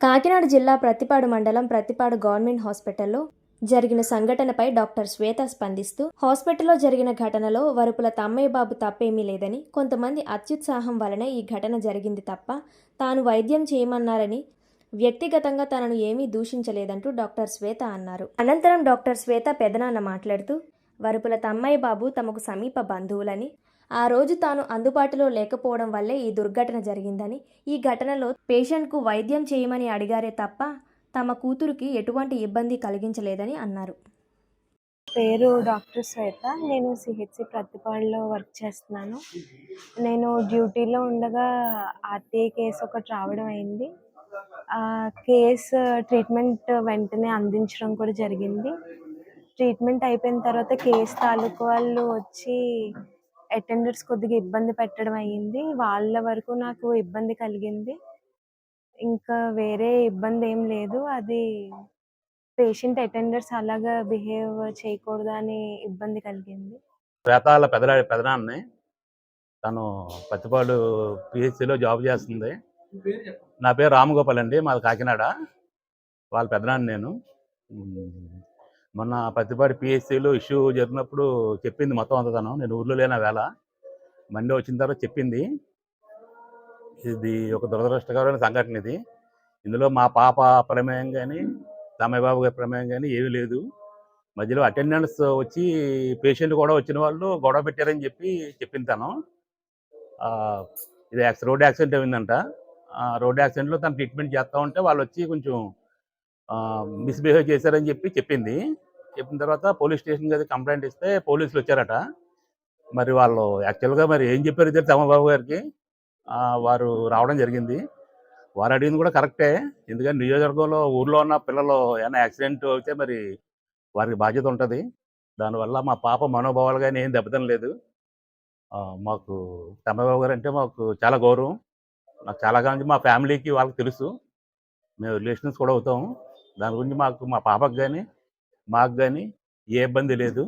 కాకినాడ జిల్లా ప్రతిపాడు మండలం ప్రతిపాడు గవర్నమెంట్ హాస్పిటల్లో జరిగిన సంఘటనపై డాక్టర్ శ్వేత స్పందిస్తూ హాస్పిటల్లో జరిగిన ఘటనలో వరుపుల తమ్మయ్య బాబు తప్పేమీ లేదని కొంతమంది అత్యుత్సాహం వలనే ఈ ఘటన జరిగింది తప్ప తాను వైద్యం చేయమన్నారని వ్యక్తిగతంగా తనను ఏమీ దూషించలేదంటూ డాక్టర్ శ్వేత అన్నారు. అనంతరం డాక్టర్ శ్వేత పెదనాన్న మాట్లాడుతూ వరుపుల తమ్మయ్య బాబు తమకు సమీప బంధువులని ఆ రోజు తాను అందుబాటులో లేకపోవడం వల్లే ఈ దుర్ఘటన జరిగిందని ఈ ఘటనలో పేషెంట్కు వైద్యం చేయమని అడిగారే తప్ప తమ కూతురికి ఎటువంటి ఇబ్బంది కలిగించలేదని అన్నారు. పేరు డాక్టర్ శ్వేత. నేను సిహెచ్సి ప్రతిపాడులో వర్క్ చేస్తున్నాను. నేను డ్యూటీలో ఉండగా ఆర్టీఐ కేసు ఒకటి రావడం అయింది. కేసు ట్రీట్మెంట్ వెంటనే అందించడం కూడా జరిగింది. ట్రీట్మెంట్ అయిపోయిన తర్వాత కేసు తాలూకు వాళ్ళు వచ్చి అటెండర్స్ కొద్దిగా ఇబ్బంది పెట్టడం అయ్యింది. వాళ్ళ వరకు నాకు ఇబ్బంది కలిగింది. ఇంకా వేరే ఇబ్బంది ఏం లేదు. అది పేషెంట్ అటెండర్స్ అలాగా బిహేవ్ చేయకూడదు అని ఇబ్బంది కలిగింది. శ్వేతాల పెదరా పెదనాన్ని తను పత్తిపాడు పిహెచ్సిలో జాబ్ చేస్తుంది. నా పేరు రామగోపాల్ అండి. మాది కాకినాడ. వాళ్ళ పెదనాన్ని నేను. మొన్న పత్తిపాటి పిఎస్సిలో ఇష్యూ జరిగినప్పుడు చెప్పింది మొత్తం అంత తను నేను ఊర్లో లేన వేళ. మండే వచ్చిన తర్వాత చెప్పింది. ఇది ఒక దురదృష్టకరమైన సంఘటన ఇది. ఇందులో మా పాప ప్రమేయం కానీ తమ్మయ్య బాబు గారి ప్రమేయం కానీ ఏమీ లేదు. మధ్యలో అటెండెన్స్ వచ్చి పేషెంట్ కూడా వచ్చిన వాళ్ళు గొడవ పెట్టారని చెప్పి చెప్పింది తను. ఇది యాక్సి రోడ్ యాక్సిడెంట్ అయిందంట. రోడ్ యాక్సిడెంట్లో తను ట్రీట్మెంట్ చేస్తూ ఉంటే వాళ్ళు వచ్చి కొంచెం మిస్బిహేవ్ చేశారని చెప్పి చెప్పింది. చెప్పిన తర్వాత పోలీస్ స్టేషన్కి అది కంప్లైంట్ ఇస్తే పోలీసులు వచ్చారట. మరి వాళ్ళు యాక్చువల్గా మరి ఏం చెప్పారు తెలిసి అమ్మబాబు గారికి. వారు రావడం జరిగింది. వారు అడిగింది కూడా కరెక్టే. ఎందుకంటే నియోజకవర్గంలో ఊర్లో ఉన్న పిల్లలు ఏమైనా యాక్సిడెంట్ అయితే మరి వారికి బాధ్యత ఉంటుంది. దానివల్ల మా పాప మనోభావాలు కానీ ఏం దెబ్బతం లేదు మాకు తమ్మబాబు గారు అంటే మాకు చాలా గౌరవం. నాకు చాలా కాలం మా ఫ్యామిలీకి వాళ్ళకి తెలుసు. మేము రిలేషన్స్ కూడా అవుతాము దాని గురించి మాకు మా పాపకు కానీ మాకు కానీ ఏ ఇబ్బంది లేదు.